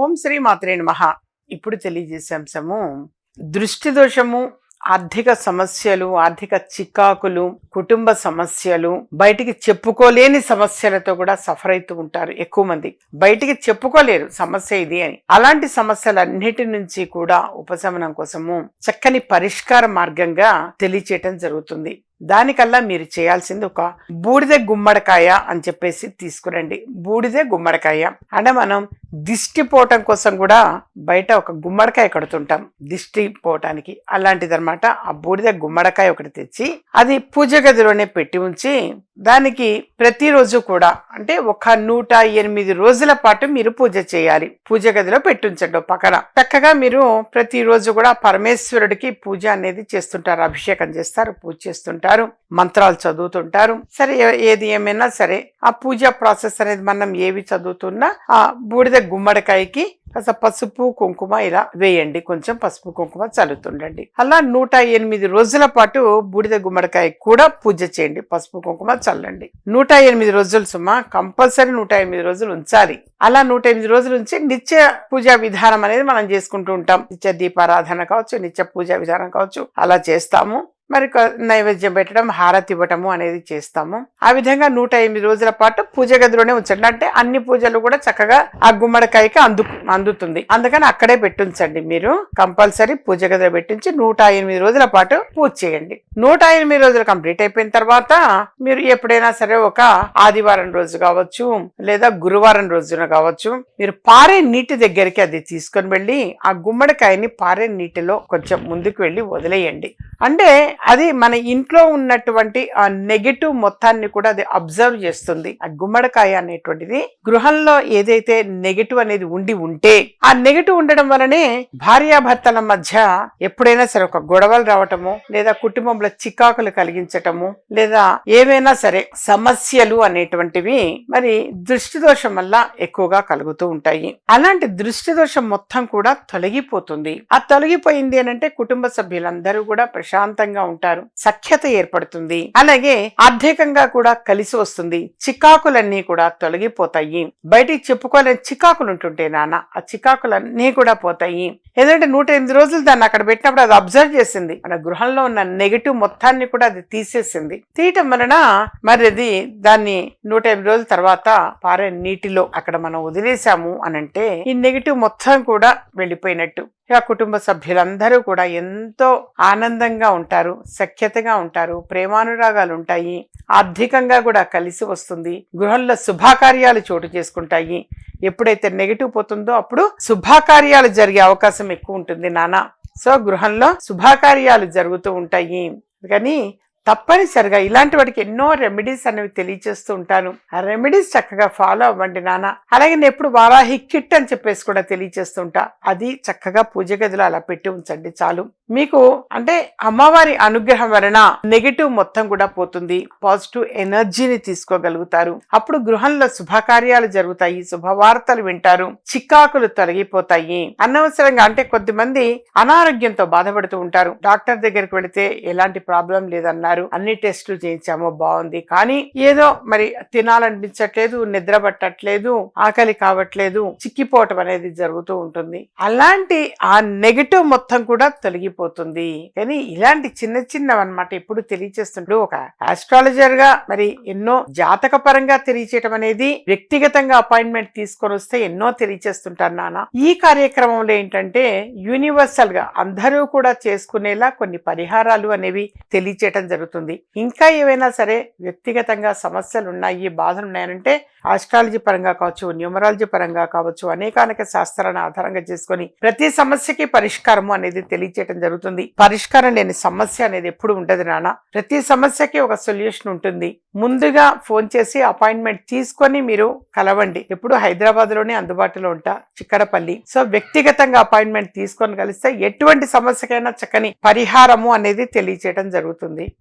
ఓం శ్రీ మాత్రే నమ. ఇప్పుడు తెలియజేసే అంశము దృష్టి దోషము ఆర్థిక సమస్యలు ఆర్థిక చికాకులు కుటుంబ సమస్యలు బయటికి చెప్పుకోలేని సమస్యలతో కూడా సఫర్ అవుతూ ఉంటారు ఎక్కువ మంది. బయటికి చెప్పుకోలేరు సమస్య ఇది అని. అలాంటి సమస్యలన్నిటి నుంచి కూడా ఉపశమనం కోసము చక్కని పరిష్కార మార్గంగా తెలియచేయటం జరుగుతుంది. దానికల్లా మీరు చేయాల్సింది ఒక బూడిద గుమ్మడికాయ అని చెప్పేసి తీసుకురండి. బూడిద గుమ్మడికాయ. అంటే మనం దిష్టి పోవటం కోసం కూడా బయట ఒక గుమ్మడికాయ కడుతుంటాం. దిష్టి పోవటానికి అలాంటిదన్నమాట. ఆ బూడిద గుమ్మడికాయ ఒకటి తెచ్చి అది పూజ గదిలోనే పెట్టి ఉంచి దానికి ప్రతిరోజు కూడా అంటే ఒక నూట ఎనిమిది రోజుల పాటు మీరు పూజ చేయాలి. పూజ గదిలో పెట్టించండి పక్కన. చక్కగా మీరు ప్రతిరోజు కూడా పరమేశ్వరుడికి పూజ అనేది చేస్తుంటారు. అభిషేకం చేస్తారు పూజ చేస్తుంటారు మంత్రాలు చదువుతుంటారు. సరే ఏది ఏమైనా సరే ఆ పూజా ప్రాసెస్ అనేది మనం ఏవి చదువుతున్నా ఆ బూడిద గుమ్మడికాయకి కాస్త పసుపు కుంకుమ ఇలా వేయండి. కొంచెం పసుపు కుంకుమ చల్లుతుండండి. అలా నూట ఎనిమిది రోజుల పాటు బూడిద గుమ్మడికాయ కూడా పూజ చేయండి. పసుపు కుంకుమ చల్లండి. నూట ఎనిమిది రోజులు సుమా కంపల్సరీ నూట ఎనిమిది రోజులు ఉంచాలి. అలా నూట ఎనిమిది రోజులు ఉంచి నిత్య పూజా విధానం అనేది మనం చేసుకుంటూ ఉంటాం. నిత్య దీపారాధన కావచ్చు నిత్య పూజా విధానం కావచ్చు అలా చేస్తాము. మరి నైవేద్యం పెట్టడం హారతి ఇవ్వటము అనేది చేస్తాము. ఆ విధంగా నూట ఎనిమిది రోజుల పాటు పూజ గదిలోనే ఉంచండి. అంటే అన్ని పూజలు కూడా చక్కగా ఆ గుమ్మడికాయకి అందు అందుతుంది. అందుకని అక్కడే పెట్టించండి మీరు. కంపల్సరీ పూజ గదిలో పెట్టించి నూట ఎనిమిది రోజుల పాటు పూజ చేయండి. నూట ఎనిమిది రోజులు కంప్లీట్ అయిపోయిన తర్వాత మీరు ఎప్పుడైనా సరే ఒక ఆదివారం రోజు కావచ్చు లేదా గురువారం రోజున కావచ్చు మీరు పారే నీటి దగ్గరికి అది తీసుకొని వెళ్ళి ఆ గుమ్మడికాయని పారే నీటిలో కొంచెం ముందుకు వెళ్ళి వదిలేయండి. అంటే అది మన ఇంట్లో ఉన్నటువంటి ఆ నెగటివ్ మొత్తాన్ని కూడా అది అబ్జర్వ్ చేస్తుంది. ఆ గుమ్మడికాయ అనేటువంటిది గృహంలో ఏదైతే నెగటివ్ అనేది ఉండి ఉంటే ఆ నెగటివ్ ఉండడం వలనే భార్యాభర్తల మధ్య ఎప్పుడైనా సరే ఒక గొడవలు రావటము లేదా కుటుంబంలో చికాకులు కలిగించటము లేదా ఏవైనా సరే సమస్యలు అనేటువంటివి మరి దృష్టి దోషం వల్ల ఎక్కువగా కలుగుతూ ఉంటాయి. అలాంటి దృష్టి దోషం మొత్తం కూడా తొలగిపోతుంది. ఆ తొలగిపోయింది అంటే కుటుంబ సభ్యులందరూ కూడా ప్రశాంతంగా ఉంటారు. సఖ్యత ఏర్పడుతుంది. అలాగే ఆర్థికంగా కూడా కలిసి వస్తుంది. చికాకులన్నీ కూడా తొలగిపోతాయి. బయటికి చెప్పుకోలేని చికాకులు ఉంటుంటే నాన్న ఆ చికాకులన్నీ కూడా పోతాయి. ఎందుకంటే నూట ఎనిమిది రోజులు దాన్ని అక్కడ పెట్టినప్పుడు అది అబ్జర్వ్ చేసింది. మన గృహంలో ఉన్న నెగిటివ్ మొత్తాన్ని కూడా అది తీసేసింది. తీయటం వలన మరి అది దాన్ని నూట ఎనిమిది రోజుల తర్వాత పారే నీటిలో అక్కడ మనం వదిలేసాము అని అంటే ఈ నెగిటివ్ మొత్తం కూడా వెళ్ళిపోయినట్టు. ఇక కుటుంబ సభ్యులందరూ కూడా ఎంతో ఆనందంగా ఉంటారు సఖ్యతగా ఉంటారు ప్రేమానురాగాలు ఉంటాయి ఆర్థికంగా కూడా కలిసి వస్తుంది గృహంలో శుభాకార్యాలు చోటు చేసుకుంటాయి. ఎప్పుడైతే నెగిటివ్ పోతుందో అప్పుడు శుభాకార్యాలు జరిగే అవకాశం ఎక్కువ ఉంటుంది నానా. సో గృహంలో శుభాకార్యాలు జరుగుతూ ఉంటాయి. కానీ తప్పనిసరిగా ఇలాంటి వాటికి ఎన్నో రెమెడీస్ అనేవి తెలియచేస్తూ ఉంటాను. ఆ రెమెడీస్ చక్కగా ఫాలో అవ్వండి నాన్న. అలాగే నేను ఎప్పుడు వారాహి కిట్ అని చెప్పేసి కూడా తెలియచేస్తుంటా అది చక్కగా పూజ గదిలో అలా పెట్టి ఉంచండి చాలు. మీకు అంటే అమ్మవారి అనుగ్రహం వలన నెగటివ్ మొత్తం కూడా పోతుంది. పాజిటివ్ ఎనర్జీని తీసుకోగలుగుతారు. అప్పుడు గృహంలో శుభకార్యాలు జరుగుతాయి. శుభవార్తలు వింటారు. చికాకులు తొలగిపోతాయి. అనవసరంగా అంటే కొద్దిమంది అనారోగ్యంతో బాధపడుతూ ఉంటారు. డాక్టర్ దగ్గరికి వెళితే ఎలాంటి ప్రాబ్లం లేదన్నారు. అన్ని టెస్టులు చేయించాము బాగుంది. కానీ ఏదో మరి తినాలనిపించట్లేదు నిద్ర పట్టట్లేదు ఆకలి కావట్లేదు చిక్కిపోవటం అనేది జరుగుతూ ఉంటుంది. అలాంటి ఆ నెగటివ్ మొత్తం కూడా తొలగిపోతుంది. కానీ ఇలాంటి చిన్న చిన్నవి అనమాట ఎప్పుడు తెలియచేస్తుంటూ ఒక ఆస్ట్రాలజర్గా మరి ఎన్నో జాతక పరంగా తెలియచేయటం అనేది వ్యక్తిగతంగా అపాయింట్మెంట్ తీసుకొని వస్తే ఎన్నో తెలియచేస్తుంటారు నాన్న. ఈ కార్యక్రమంలో ఏంటంటే యూనివర్సల్గా అందరూ కూడా చేసుకునేలా కొన్ని పరిహారాలు అనేవి తెలియచేయటం జరుగుతుంది. ఇంకా ఏవైనా సరే వ్యక్తిగతంగా సమస్యలు ఉన్నాయి బాధలు ఉన్నాయనంటే ఆస్ట్రాలజీ పరంగా కావచ్చు న్యూమరాలజీ పరంగా కావచ్చు అనేకానేక శాస్త్రాలను ఆధారంగా చేసుకొని ప్రతి సమస్యకి పరిష్కారము అనేది తెలియచేయటం జరుగుతుంది. పరిష్కారం లేని సమస్య అనేది ఎప్పుడు ఉండదు నాన్న. ప్రతి సమస్యకి ఒక సొల్యూషన్ ఉంటుంది. ముందుగా ఫోన్ చేసి అపాయింట్మెంట్ తీసుకొని మీరు కలవండి. ఎప్పుడు హైదరాబాద్లోనే అందుబాటులో ఉంటా చిక్కడపల్లి. సో వ్యక్తిగతంగా అపాయింట్మెంట్ తీసుకొని కలిస్తే ఎటువంటి సమస్యకైనా చక్కని పరిహారము అనేది తెలియచేయడం జరుగుతుంది.